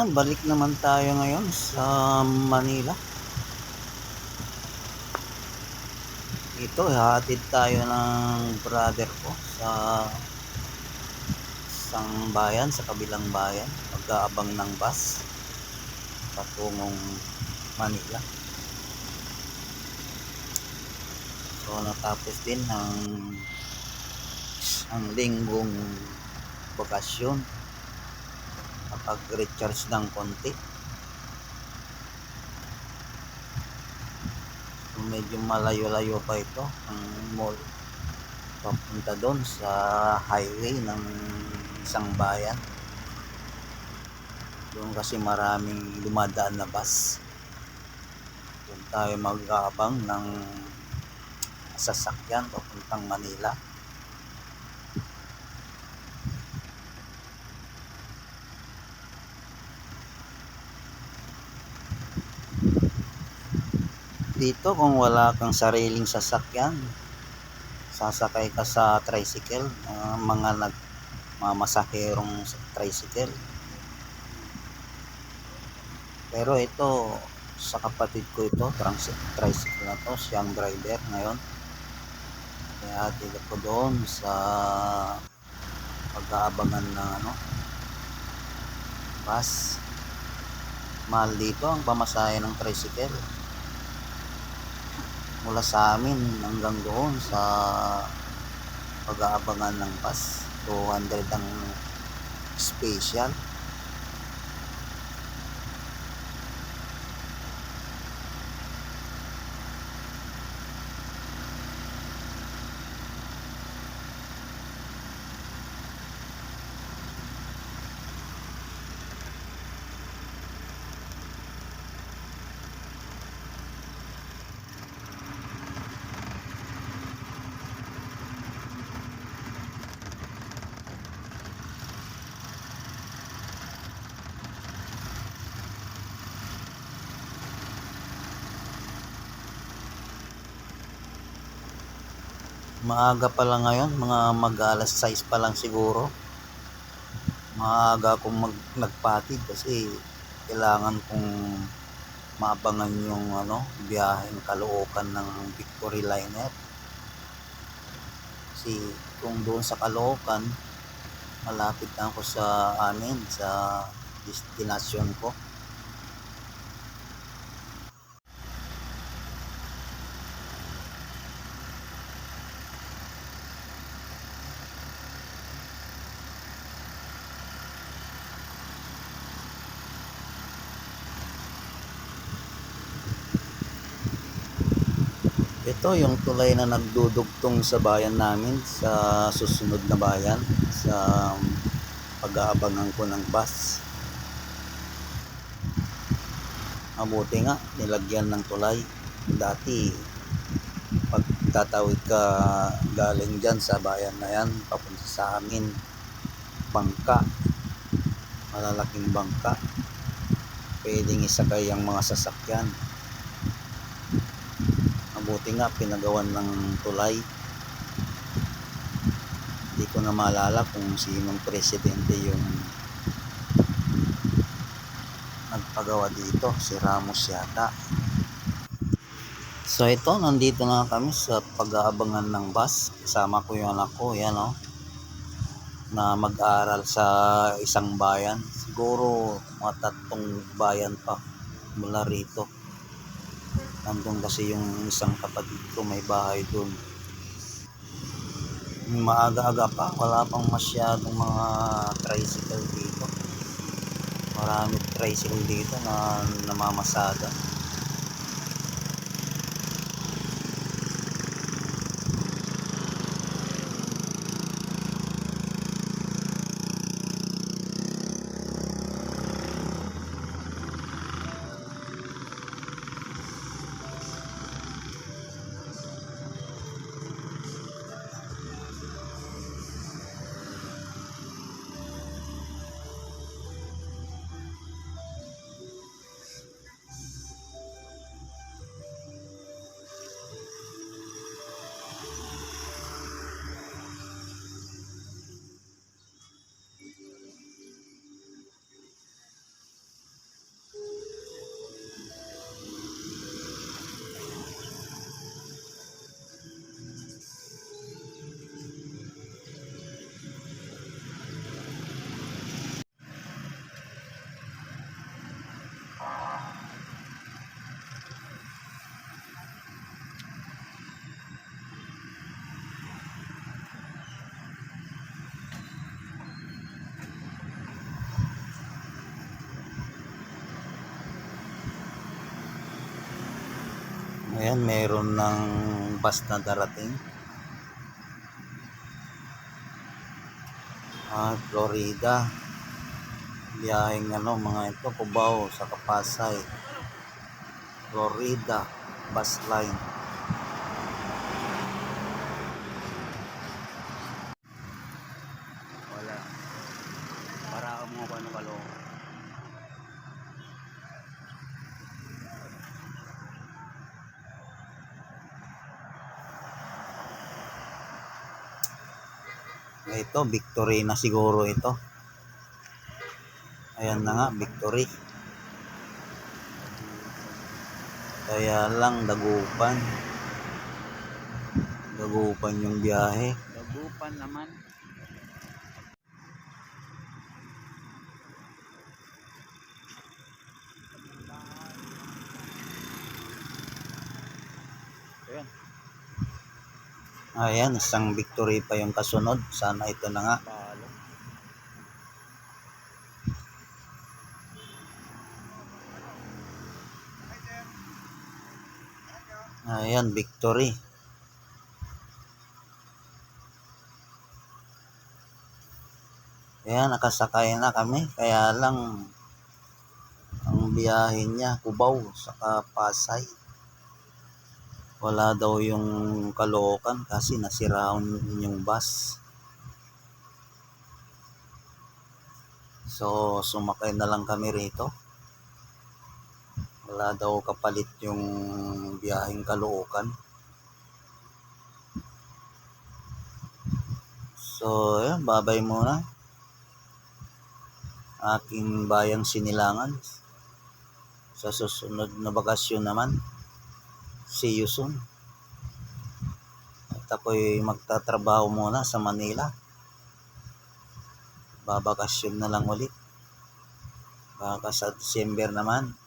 Yan, balik naman tayo ngayon sa Manila. Ito, hatid tayo ng brother ko sa isang bayan, sa kabilang bayan. Pag-aabang ng bus patungong Manila. So, natapos din ang ang linggong bakasyon nakapag-recharge ng konti. Medyo malayo-layo pa ito ang mall papunta doon sa highway ng isang bayan. Doon kasi maraming dumadaan na bus. Doon tayo mag-aabang ng sasakyan papuntang Manila. Dito kung wala kang sariling sasakyan. Sasakay ka sa tricycle uh, mga nag mga masaherong tricycle. Pero ito sa kapatid ko ito tricycle na to siyang driver ngayon. Kaya hatid ako doon sa pag-aabangan ng ano bus. Mahal dito ang pamasahe ng tricycle mula sa amin hanggang doon sa pag-aabangan ng bus. 200 ang special maaga pa lang ngayon mga mag alas 6 pa lang siguro. Maaga akong mag nagpatid kasi kailangan kong maabangan yung ano biyaheng Caloocan ng Victory Liner. Kasi kung doon sa Caloocan malapit na ako sa amin sa destination ko ito yung tulay na nagdudugtong sa bayan namin sa susunod na bayan sa pag-aabangan ko ng bus. Mabuti nga nilagyan ng tulay. Dati pag tatawid ka galing dyan sa bayan na yan papunta sa amin bangka. Malalaking bangka. Pwedeng isakay ang mga sasakyan mabuti nga pinagawan ng tulay. Hindi ko na maalala kung sinong presidente yung nagpagawa dito. Si Ramos yata. So ito nandito na kami sa pag-aabangan ng bus. Kasama ko yung anak ko yan o na mag-aral sa isang bayan. Siguro mga tatlong bayan pa mula rito nandun kasi yung isang kapatid ko may bahay doon maaga-aga pa wala pang masyadong mga tricycle dito. Marami tricycle dito na namamasada Ayan, meron ng bus na darating. Ah, Florida. Biyaheng ano, mga ito, Cubao sa Kapasay. Florida bus line. Wala. Para mo ko ano kalo. Ito, victory na siguro ito. Ayan na nga, victory. Kaya lang, dagupan. Dagupan yung biyahe. Dagupan naman. Ayan, isang victory pa yung kasunod. Sana ito na nga. Ayan, victory. Ayan, nakasakay na kami. Kaya lang, ang biyahe niya, Cubao, saka Pasay. Wala daw yung Caloocan kasi nasiraan yung bus. So, sumakay na lang kami rito. Wala daw kapalit yung biyaheng Caloocan. So, ayan, babay muna. Aking bayang sinilangan. Sa susunod na bakasyon naman. See you soon. At ako'y magtatrabaho muna sa Manila. Babakasyon na lang ulit. Baka sa December naman.